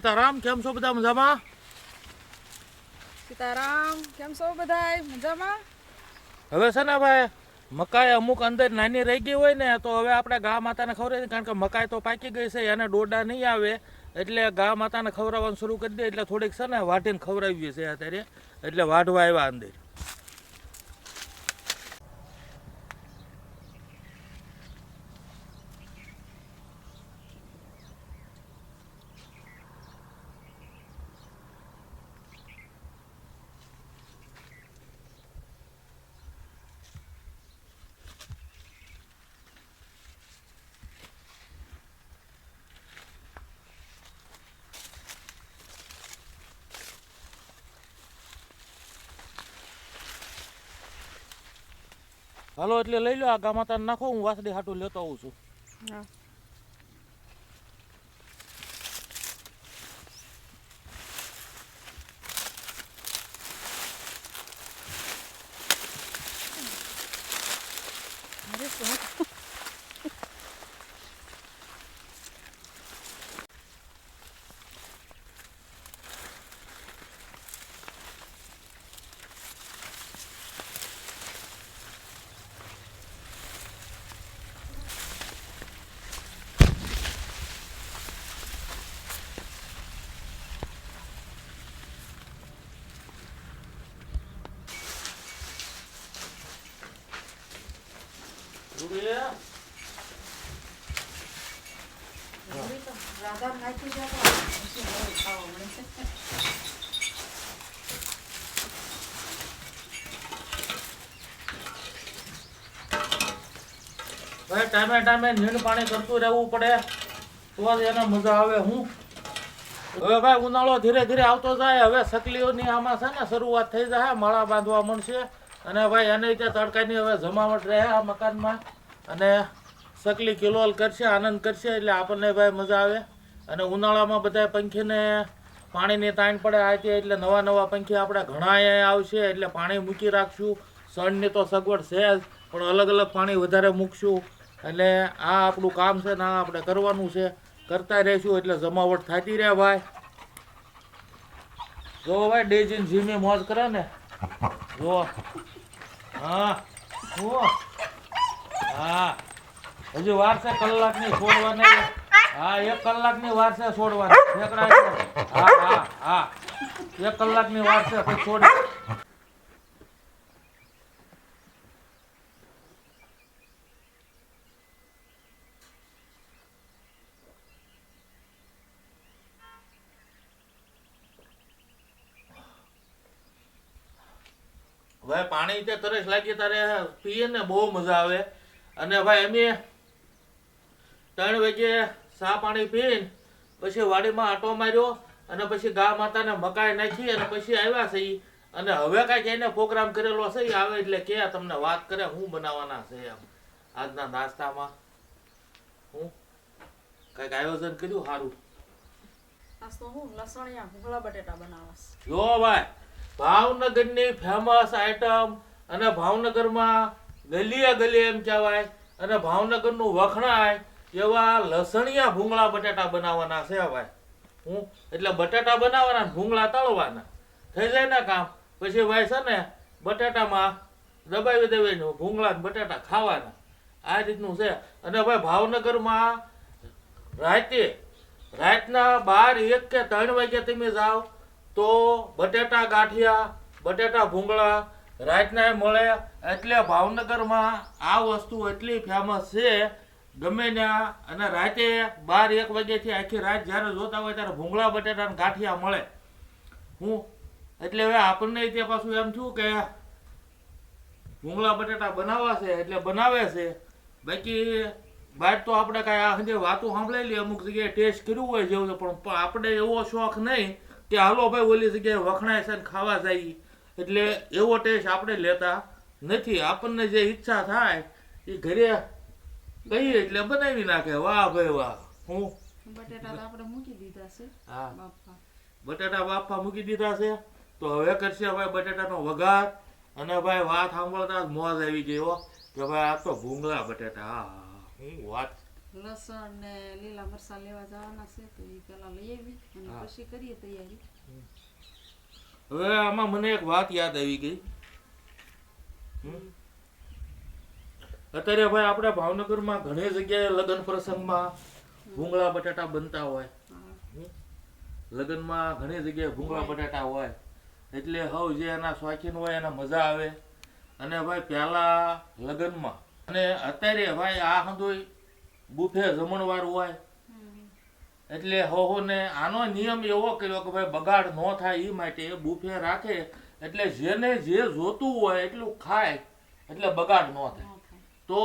સીતારામ કેમ છો બધા મજામાં? સીતારામ કેમ છો બધા મજામાં? હવે છે ને ભાઈ મકાઈ અમુક અંદર નાની રહી ગઈ હોય ને તો હવે આપણે ગા માતાને ખવડાવી કારણ કે મકાઈ તો પાકી ગઈ છે એને ડોડા નહીં આવે એટલે ગા માતાને ખવડાવવાનું શરૂ કરી દે એટલે થોડીક છે ને વાઢીને ખવડાવીએ છે અત્યારે એટલે વાઢવા આવ્યા અંદર. હાલો, એટલે લઈ લો આ ગા માતાને નાખો, હું વાસડી હાટું લેતો આવું છું. હા અરે શું ભાઈ ટાઈમે ટાઈમે નીણ પાણી કરતું રહેવું પડે. તો જ એને મજા આવે હું. હવે ભાઈ ઉનાળો ધીરે ધીરે આવતો જાય. હવે સકલીઓની આમાં છે ને શરૂઆત થઈ જાય. માળા બાંધવા મળશે. અને ભાઈ એને ત્યાં તડકાની હવે જમાવટ રહે આ મકાનમાં. અને સકલી કિલોલ કરશે, આનંદ કરશે, એટલે આપણને ભાઈ મજા આવે. અને ઉનાળામાં બધા પંખીને પાણીની તાણ પડે આ તે, એટલે નવા નવા પંખી આપણે ઘણા અહીંયા આવશે, એટલે પાણી મૂકી રાખશું. સણની તો સગવડ છે જ, પણ અલગ અલગ પાણી વધારે મૂકશું. એટલે આ આપણું કામ છે ને આ આપણે કરવાનું છે. કરતા રહીશું, એટલે જમાવટ થતી રહે ભાઈ. જો ભાઈ, ડેજીન જીમી મોજ કરે ને. જો. હા, જુઓ. હા. હજુ વાર છે, કલાકની છોડવાની. હા, એક કલાકની વાર છે છોડવાની. હા હા હા. એક કલાકની વાર છે પછી ભાઈ પાણી તે તરસ લાગી તારે પીએ ને બહુ મજા આવે. અને ભાઈ અમે ત્રણ વાગે સા પાણી પીને પછી વાડીમાં આટો માર્યો અને પછી ગા માતાને મકાઈ નાખી અને પછી આવ્યા છે અને હવે કાંઈક એને પ્રોગ્રામ કરેલો છે આવે એટલે કે તમને વાત કરે હું બનાવવાના છે એમ. આજના નાસ્તામાં. હું કાંઈક આયોજન કર્યું સારું જો ભાઈ ભાવનગરની ફેમસ આઈટમ અને ભાવનગરમાં ગલીએ ગલીએ એમ કહેવાય. અને ભાવનગરનું વખણાય એવા લસણિયા ભૂંગળા બટાટા બનાવવાના છે ભાઈ. હું? એટલે બટાટા બનાવવાના ભૂંગળા તળવાના. થઈ જાય ને કામ? પછી ભાઈ છે ને, બટાટામાં દબાવી દેવાનું ભૂંગળા બટાટા ખાવાના. આ રીતનું છે. અને ભાઈ ભાવનગરમાં રાતે, રાતના બાર એક કે ત્રણ વાગે તમે જાઓ તો બટેટા ગાંઠિયા, બટેટા ભૂંગળા રાતના એ મળે એટલે ભાવનગરમાં આ વસ્તુ એટલી ફેમસ છે, ગમે ત્યાં અને રાતે બાર એક વાગ્યાથી આખી રાત જ્યારે જોતા હોય ત્યારે ભૂંગળા, બટેટા અને ગાંઠિયા મળે. હું એટલે હવે આપણને તે પાછું એમ થયું કે ભૂંગળા, બટેટા બનાવવા છે એટલે બનાવે છે. બાકી બહાર તો આપણે કાંઈ આ હંજે વાતો સાંભળેલી અમુક જગ્યાએ ટેસ્ટ કર્યું હોય જેવું પણ આપણે એવો શોખ નહીં કે હાલો ભાઈ ઓલી જગ્યાએ વખણાય છે ને ખાવા જઈએ એટલે એવો ટેસ્ટ આપણે લેતા નથી. આપણને જે ઈચ્છા થાય એ ઘરે કહીએ એટલે બનાવી નાખે. વાહ ભાઈ વાહ. હું? બટેટા આપણે મૂકી દીધા છે. હા. બાપા. બાફા મૂકી દીધા છે. તો હવે કરશે ભાઈ બટેટાનો વઘાર. અને ભાઈ વાત સાંભળતા મોજ આવી ગયો કે ભાઈ આ તો ભૂંગળા બટેટા. હા હા, હા. હું વાત લસણ ને લીલા મરચાં લેવા જવાના છે તો એ પેલા લઈ આવી અને પછી કરીએ તૈયારી. હવે આમાં મને એક વાત યાદ આવી ગઈ? અત્યારે ભાઈ આપણે ભાવનગરમાં ઘણી જગ્યાએ લગ્ન પ્રસંગમાં ભૂંગળા બટાટા બનતા હોય. લગ્નમાં ઘણી જગ્યાએ ભૂંગળા બટાટા હોય એટલે હવ જે એના શોખીન હોય એને મજા આવે અને ભાઈ પહેલા લગ્નમાં અને અત્યારે ભાઈ આ હંધોય બુફે જમણવાર હોય. એટલે હોહોને આનો નિયમ એવો કર્યો કે ભાઈ બગાડ ન થાય એ માટે બુફે રાખે એટલે જેને જે જોતું હોય એટલું ખાય એટલે બગાડ ન થાય. તો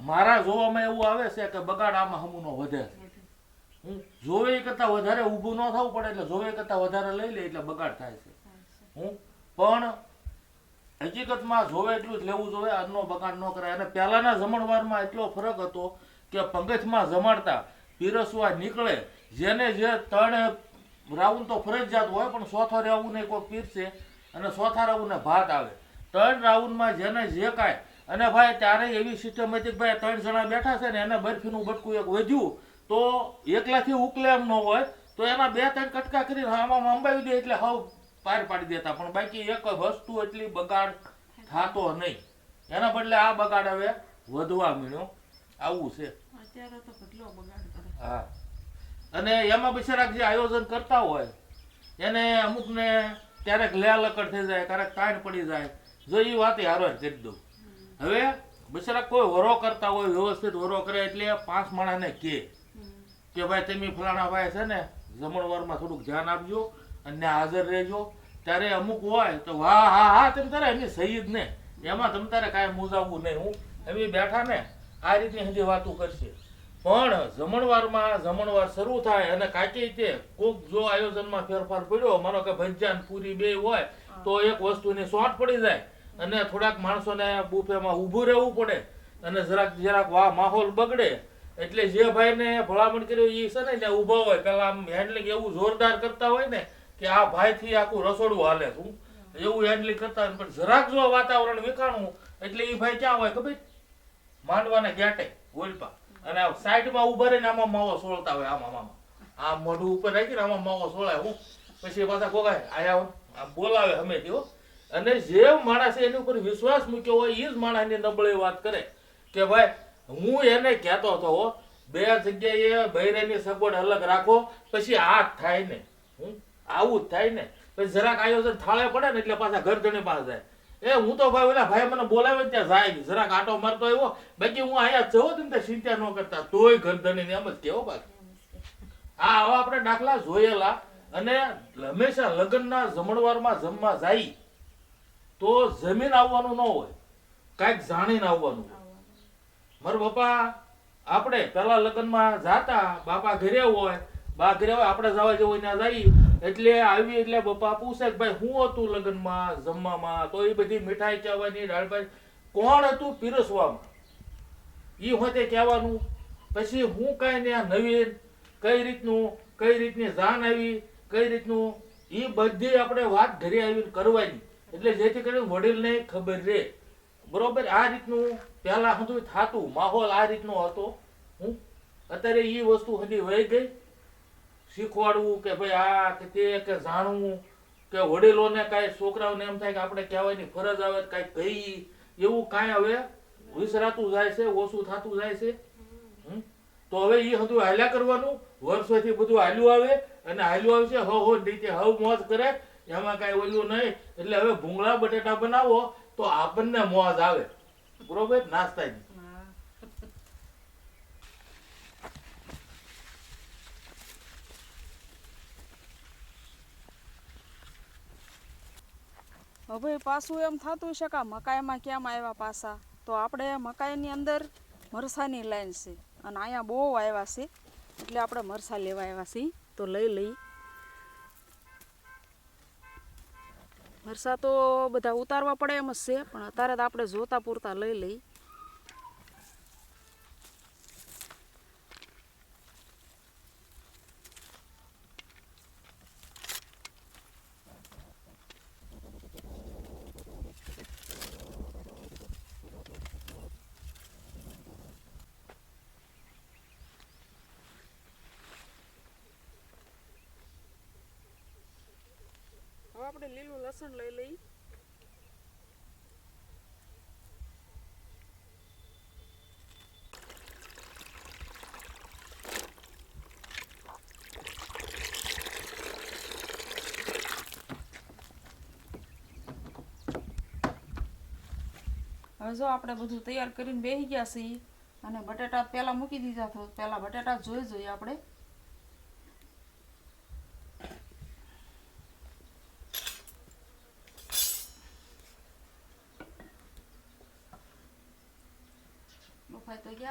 મારા જોવામાં એવું આવે છે કે બગાડ આમાં હમુનો વધે છે. હું જોવે કરતાં વધારે ઊભું ન થવું પડે એટલે જોવે કરતાં વધારે લઈ લે એટલે બગાડ થાય છે. હું પણ હકીકતમાં જોવે એટલું જ લેવું જોઈએ અન્નનો બગાડ ન કરાય. અને પહેલાના જમણવારમાં એટલો ફરક હતો કે પંગથમાં જમાડતા પીરસવા નીકળે જેને જે ત્રણ રાઉન્ડ તો ફરજિયાત હોય પણ ચોથા રાઉન્ડ કોઈ પીરશે અને ચોથા રાઉન્ડને ભાત આવે. ત્રણ રાઉન્ડમાં જેને જે કાંઈ અને ભાઈ ત્યારે એવી સિસ્ટમેટિક ભાઈ ત્રણ જણા બેઠા છે ને એને બરફીનું બટકું એક વધ્યું તો એકલાથી ઉકલે એમ ન હોય તો એના બે ત્રણ કટકા કરીને આમાં અંબાવી દે એટલે હાવ પાર પાડી દેતા. પણ બાકી એક વસ્તુ એટલી બગાડ થાતો નહીં. એના બદલે આ બગાડ હવે વધવા મળ્યો આવું છે. અત્યારે તો કેટલો બગાડ કરે હા. અને એમાં બિચારા જે આયોજન કરતા હોય, એને અમુકને ક્યારેક લે લકડ થઈ જાય, ક્યારેક તાણ પડી જાય. જો એ વાત હારો કરી દઉં. હવે બિચારા કોઈ વરો કરતા હોય, વ્યવસ્થિત વરો કરે એટલે પાંચ માણાને કે કે ભાઈ તમે ફલાણા ભાઈ છે ને, જમણવારમાં થોડુંક ધ્યાન આપજો અને હાજર રહેજો. ત્યારે અમુક હોય તો વાહ, હા હા, તમે તારે એમની સહી જ ને. એમાં તમે તારે કાંઈ મૂંઝાવવું નહીં, હું. એમ બેઠા ને આ રીતની હજી વાતો કરશે. પણ જમણવારમાં જમણવાર શરૂ થાય અને કાંઈક રીતે કોક જો આયોજનમાં ફેરફાર પડ્યો માનો કે ભજીયા પૂરી બે હોય તો એક વસ્તુની શોર્ટ પડી જાય અને થોડાક માણસોને બુફેમાં ઊભું રહેવું પડે અને જરાક જરાક વાહ માહોલ બગડે. એટલે જે ભાઈને ભલામણ કર્યો એ છે ને ત્યાં ઊભા હોય. પેલા આમ હેન્ડલિંગ એવું જોરદાર કરતા હોય ને કે આ ભાઈથી આખું રસોડું હાલે શું એવું હેન્ડલિંગ કરતા હોય પણ જરાક જો વાતાવરણ વિખાણું એટલે એ ભાઈ ક્યાં હોય ખબર? માંડવાના ગેટે ઓલપા અને સાઈડમાં ઊભા રહીને આમાં માવો સોળતા હોય આમાં આમાં. આ મોઢું ઉપર રાખીને આમાં માવો સોળાય. હું પછી પાછા કોકાય આયા આ બોલાવે અમે તેઓ અને જે માણસે એની ઉપર વિશ્વાસ મૂક્યો હોય એ જ માણસની નબળી વાત કરે. કે ભાઈ હું એને કહેતો હતો હો, બે જગ્યાએ બૈરાની સગવડ અલગ રાખો પછી આ થાય ને. આવું જ થાય ને. પછી જરાક આયોજન થાળે પડે ને એટલે પાછા ઘર ધણી પાસે જાય. એ હું તો ભાઈ ઓલા ભાઈ મને બોલાવે ત્યાં જાય જરાક આટો મારતો આવ્યો. બાકી હું અહીંયા જવો ને ત્યાં ચિંતા ન કરતા. તોય ધણીને એમ જ કેવો બાકી. હા, હવે આપણે દાખલા જોયેલા અને હંમેશા લગ્નના જમણવારમાં જમવા જાય તો જમીન આવવાનું ન હોય. કાંઈક જાણીને આવવાનું હોય. મારા બાપા આપણે પેલા લગ્નમાં જાતા, બાપા ઘરે હોય, બા ઘરે હોય, આપણે જવા જેવું ત્યાં જઈએ એટલે આવી એટલે બાપા પૂછે કે ભાઈ શું હતું લગ્નમાં, જમવામાં? તો એ બધી મીઠાઈ કહેવાની દાળભાઈ કોણ હતું પીરસવામાં? એ હોતે કહેવાનું. પછી હું કાંઈ ને આ નવીન, કઈ રીતનું, કઈ રીતની જાન આવી, કઈ રીતનું એ બધી આપણે વાત ઘરે આવીને કરવાની. એટલે જેથી કરીને વડીલને ખબર રહે. બરોબર? આ રીતનું પહેલાં હતું થાતું, માહોલ આ રીતનો હતો. હું? અત્યારે એ વસ્તુ હજી વહી ગઈ. શીખવાડવું કે ભાઈ આ કે તે કે જાણવું કે વડીલોને કાંઈ છોકરાઓને એમ થાય કે આપણે કહેવાની ફરજ આવે કાંઈ કહી એવું કાંઈ હવે વિસરાતું જાય છે, ઓછું થતું જાય છે? તો હવે એ બધું હાલ્યા કરવાનું, વર્ષોથી બધું હાલ્યું આવે અને હાલ્યું આવશે હો હો નીચે હવ મોજ કરે, એમાં કાંઈ ઓલું નહીં. એટલે હવે ભૂંગળા બટેટા બનાવો તો આપણને મોજ આવે. બરોબર? નાસ્તાની. હવે પાછું એમ થતું છે કે મકાઈમાં કેમ આવ્યા પાછા? તો આપણે મકાઈની અંદર મરસાની લાઈન છે. અને અહીંયા બહુ આવ્યા છે. એટલે આપણે મરસા લેવા આવ્યા છીએ. તો લઈ લઈ. મરસા તો બધા ઉતારવા પડે એમ જ છે. પણ અત્યારે તો આપણે જોતા પૂરતા લઈ લઈ. લસણ લઈ હવે જો આપણે બધું તૈયાર કરીને બેસી ગયા છીએ અને બટાટા પહેલાં મૂકી દીધા તો પહેલાં બટાટા જોઈ જોઈએ આપણે.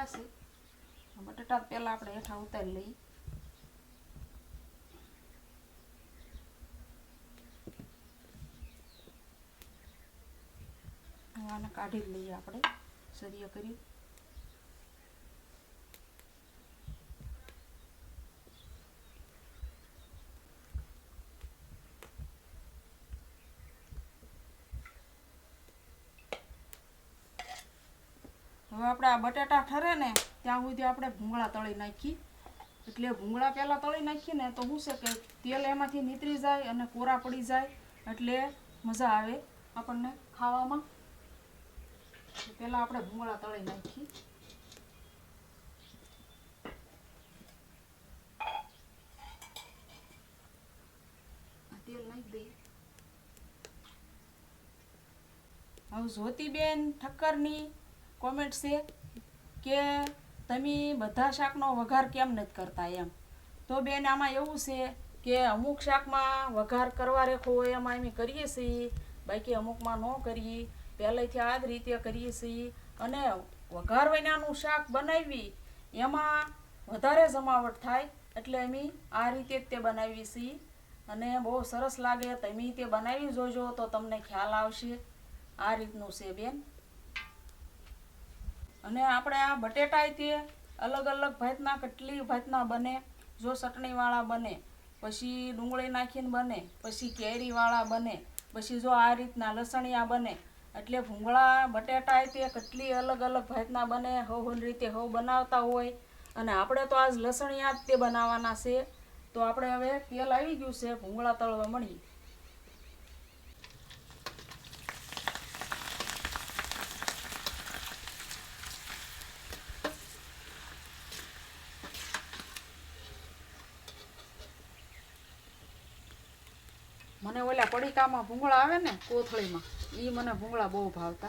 તો છે બટાટા પહેલાં આપણે હેઠા ઉતારી લઈએ. આને કાઢી લઈએ આપણે. સરિયા કરી હવે આપણે આ બટાટા ઠરે ને, ત્યાં સુધી આપણે ભૂંગળા તળી નાખી. એટલે ભૂંગળા પહેલાં તળી નાખીએ ને તો શું છે કે તેલ એમાંથી નીતરી જાય અને કોરા પડી જાય, એટલે મજા આવે આપણને ખાવામાં. પહેલાં આપણે ભૂંગળા તળી નાખીએ તેલ નાખી ઠક્કરની કોમેન્ટ છે કે તમે બધા શાકનો વઘાર કેમ નથી કરતા એમ? તો બેન, આમાં એવું છે કે અમુક શાકમાં વઘાર કરવા રેખો હોય, એમાં અમે કરીએ છીએ. બાકી અમુકમાં ન કરીએ. પહેલેથી આ જ રીતે કરીએ છીએ. અને વઘાર વિનાનું શાક બનાવી, એમાં વધારે જમાવટ થાય એટલે અમે આ રીતે જ તે બનાવીએ છીએ. અને બહુ સરસ લાગે તમે તે બનાવી જોજો તો તમને ખ્યાલ આવશે. આ રીતનું છે બેન. અને આપણે આ બટેટાય તે અલગ અલગ ભાતના, કેટલી ભાતના બને, જો ચટણીવાળા બને, પછી ડુંગળી નાખીને બને, પછી કેરીવાળા બને, પછી જો આ રીતના લસણિયા બને, એટલે ભૂંગળા બટેટા તે કેટલી અલગ અલગ ભાતના બને, હવ હવ રીતે હવ બનાવતા હોય. અને આપણે તો આજ લસણિયા જ તે બનાવવાના છે. તો આપણે હવે તેલ આવી ગયું છે, ભૂંગળા તળવા મળીએ મને ઓલા પડીકામાં ભૂંગળા આવે ને કોથળીમાં એ મને ભૂંગળા બહુ ભાવતા.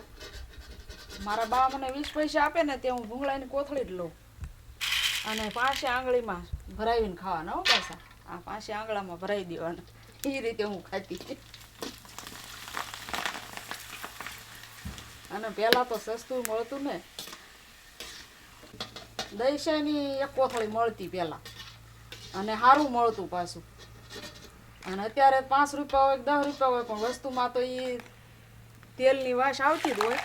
મારા બા મને વીસ પૈસા આપે ને તે હું ભૂંગળાની કોથળી જ લઉં. અને પાંચે આંગળીમાં ભરાવીને ખાવાના હો પાછા. આ પાંચે આંગળામાં ભરાવી દેવાના. એ રીતે હું ખાતી. અને પહેલાં તો સસ્તું મળતું ને. દહીશાની એક કોથળી મળતી પહેલાં. અને સારું મળતું પાછું. અને અત્યારે પાંચ રૂપિયા હોય દસ રૂપિયા હોય, પણ વસ્તુમાં તો એ તેલની વાસ આવતી જ હોય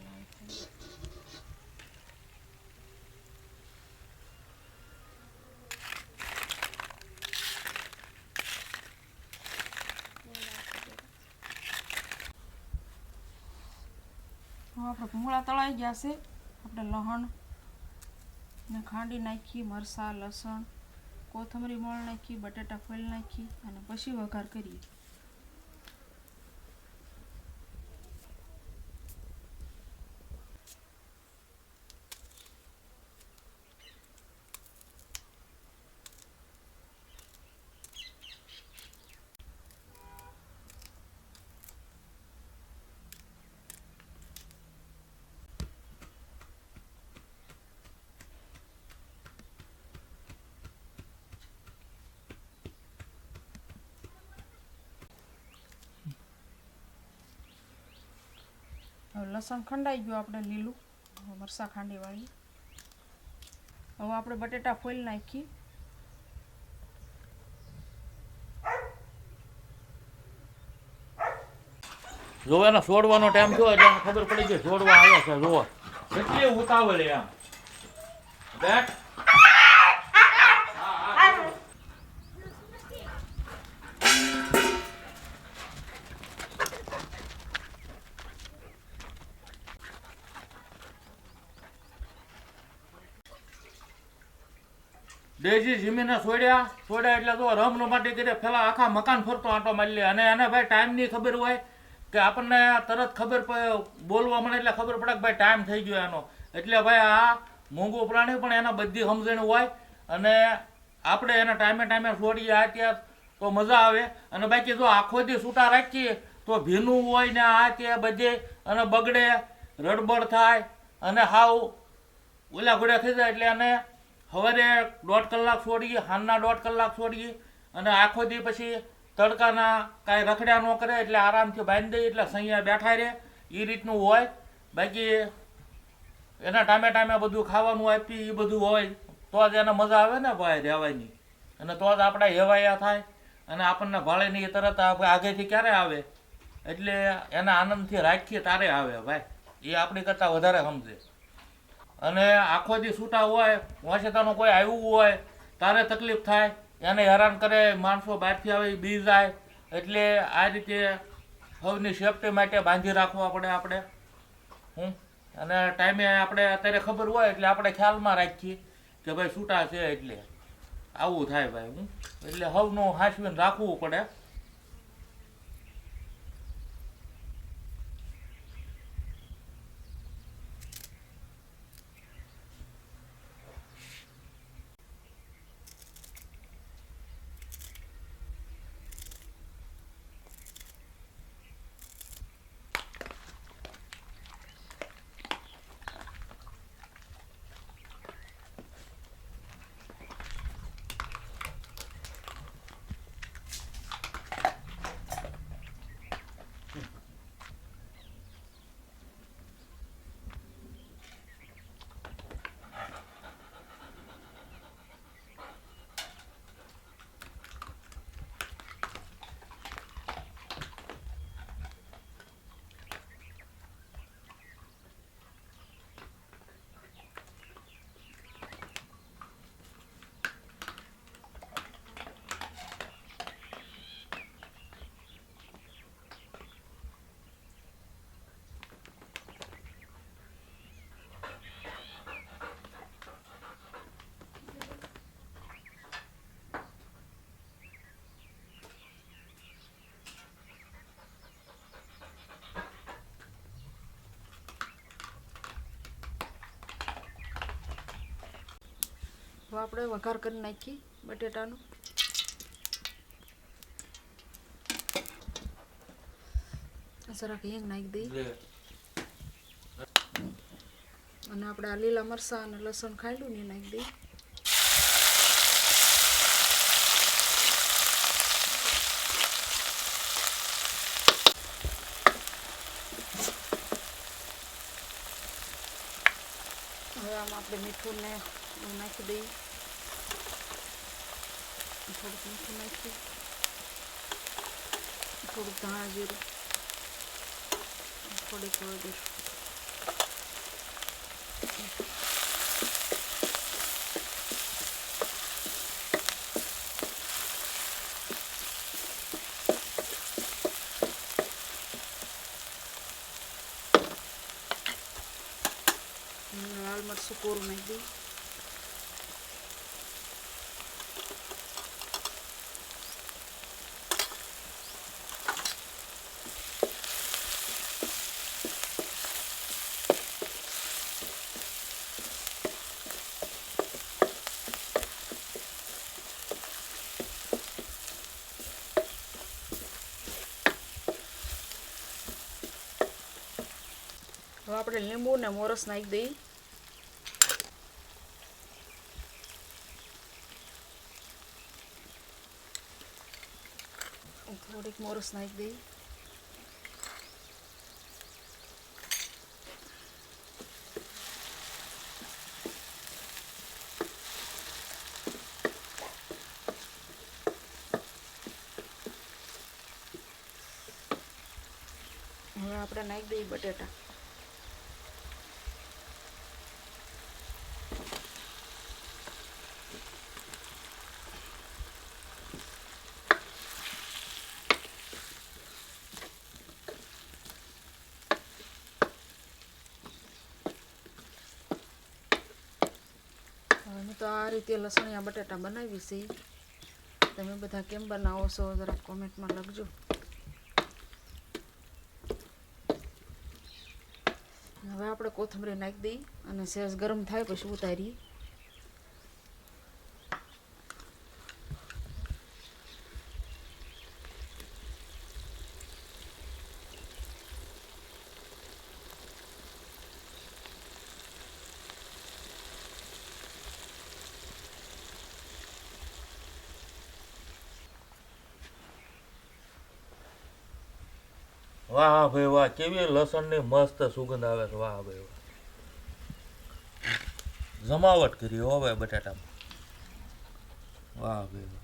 હવે આપણે ભૂંગળા તળાઈ ગયા છે. આપણે લહણ ને ખાંડી નાખી, મરચાં, લસણ, કોથમરી મોળ નાખી, બટાટા ફોલ નાખી અને પછી વઘાર કરીએ. લસણ ખંડાઈ ગયું આપણે લીલું. મરસા ખાંડીવાળી ખાંડી વાળી. હવે આપણે બટેટા ફોઈલ નાખી. જોવે એનો છોડવાનો ટાઈમ થયો એટલે ખબર પડી ગઈ છોડવા આવે છે જો કેટલી ઉતાવળ એમ. બેઠ. દેજી જીમીને છોડ્યા. છોડ્યા એટલે તો રમનો માટે કરે પેલા આખા મકાન ફરતો આંટો મારી લે. અને એને ભાઈ ટાઈમની ખબર હોય કે આપણને તરત ખબર બોલવા મળે એટલે ખબર પડે કે ભાઈ ટાઈમ થઈ ગયો એનો. એટલે ભાઈ આ મોંઘો પ્રાણી પણ એના બધી સમજણ હોય. અને આપણે એના ટાઈમે ટાઈમે છોડીએ આ ત્યાં તો મજા આવે. અને બાકી જો આખો દી છૂટા રાખીએ, તો ભીનું હોય ને આ તે બધે અને બગડે, રડબડ થાય અને હાવ ઓલા ઘોડા થઈ જાય એટલે એને સવારે દોઢ કલાક છોડીએ સાંજના દોઢ કલાક છોડીએ અને આખો દી પછી તડકાના કાંઈ રખડ્યા ન કરે એટલે આરામથી બાંધી દઈએ એટલે સૈયા બેઠા રહે. એ રીતનું હોય. બાકી એના ટાઈમે ટાઈમે બધું ખાવાનું આપી એ બધું હોય. તો જ એને મજા આવે ને ભાઈ રહેવાની. અને તો જ આપણા હેવાયા થાય. અને આપણને ભાળે નહીં તરત આગેથી ક્યારે આવે? એટલે એના આનંદથી રાખીએ, તારે આવે ભાઈ. એ આપણી કરતાં વધારે સમજે. અને આખો દી છૂટા હોય વાંચતાનું કોઈ આવ્યું હોય, તારે તકલીફ થાય, એને હેરાન કરે, માણસો બહારથી આવે, બી જાય, એટલે આ રીતે સૌની સેફટી માટે બાંધી રાખવા પડે આપણે. હું અને ટાઈમે આપણે અત્યારે ખબર હોય, એટલે આપણે ખ્યાલમાં રાખીએ કે ભાઈ છૂટા છે એટલે. આવું થાય ભાઈ હું એટલે સૌનું હાંસવીને રાખવું પડે. હવે આપણે વઘાર કરી નાખી બટેટાનો. જરાક હિંગ નાખી દઈ અને આપણે આ લીલા મરચાં અને લસણ ખાયલું ને નાખી દઈ હવે આમાં આપણે મીઠું ને નાખી દઈએ. થોડુંક મીઠું નાખી થોડુંક ધાણા જીરું થોડીક હળદર આપણે લીંબુ ને મોરસ નાખી દઈએ થોડીક મોરસ નાખી દઈએ હવે આપણે નાખી દઈએ બટેટા રીતે લસણિયા બટાટા બનાવી છે. તમે બધા કેમ બનાવો છો? જરા કોમેન્ટમાં લખજો. હવે આપણે કોથમરી નાખી દઈ અને સહેજ ગરમ થાય પછી ઉતારી વાહ ભાઈ વાહ, કેવી લસણની મસ્ત સુગંધ આવે છે. વાહ ભાઈ વાહ. જમાવટ કરી હો ભાઈ બટાટામાં. વાહ ભાઈ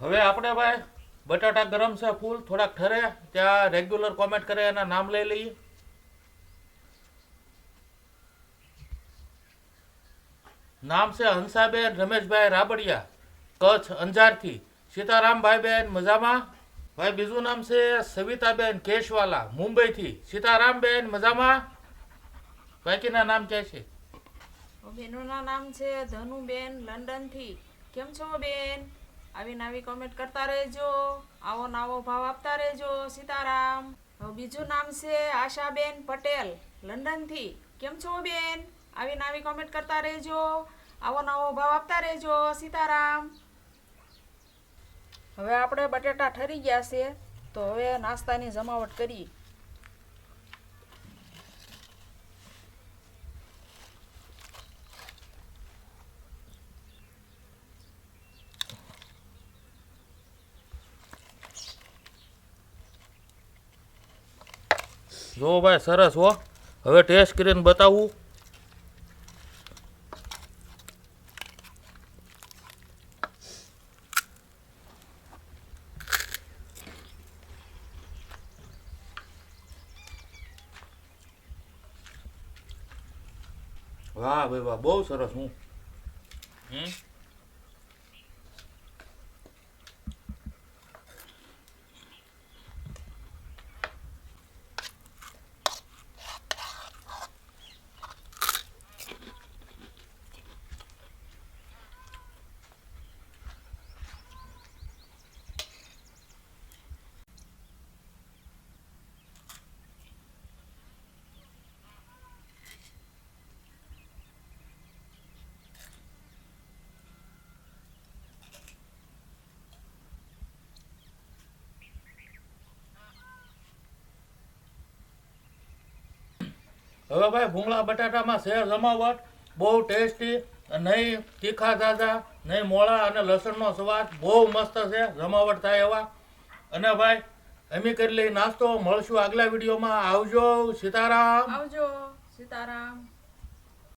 હવે આપણે ભાઈ બટાટા ગરમ છે, ફૂલ થોડાક ઠરે, ત્યાં રેગ્યુલર કોમેન્ટ કરે, એના નામ લઈ લઈએ. નામ છે હંસાબેન રમેશભાઈ રાબડિયા, કચ્છ, અંજારથી. સીતારામભાઈબેન મજામાં? ભાઈ, બીજું નામ છે સવિતાબેન કેશવાલા, મુંબઈથી. સીતારામબેન મજામાં? બાકીના નામ ક્યાં છે? બહેનોના નામ છે ધનુબેન, લંડનથી. કેમ છો બેન? આવી નવી કોમેન્ટ કરતા રહેજો. આવો નવો ભાવ આપતા રહેજો, સીતારામ. બીજું નામ છે આશાબેન પટેલ, લંડનથી. કેમ છો બેન? આવી નાવી કોમેન્ટ કરતા રહેજો. આવો નવો ભાવ આપતા રહેજો, સીતારામ. હવે આપણે બટેટા ઠરી ગયા છે, તો હવે નાસ્તાની જમાવટ કરી જો ભાઈ, સરસ હો. હવે ટેસ્ટ કરીને બતાવું વાહ ભાઈ વાહ હવે ભાઈ ભૂંગળા, બટાટામાં છે જમાવટ, બહુ ટેસ્ટી, નહીં તીખા તાજા નહીં મોળા અને લસણનો સ્વાદ, બહુ મસ્ત છે, જમાવટ થાય એવા. અને ભાઈ, એમ કરી લઈ નાસ્તો મળશું આગલા વિડીયોમાં. આવજો, સીતારામ. આવજો, સીતારામ.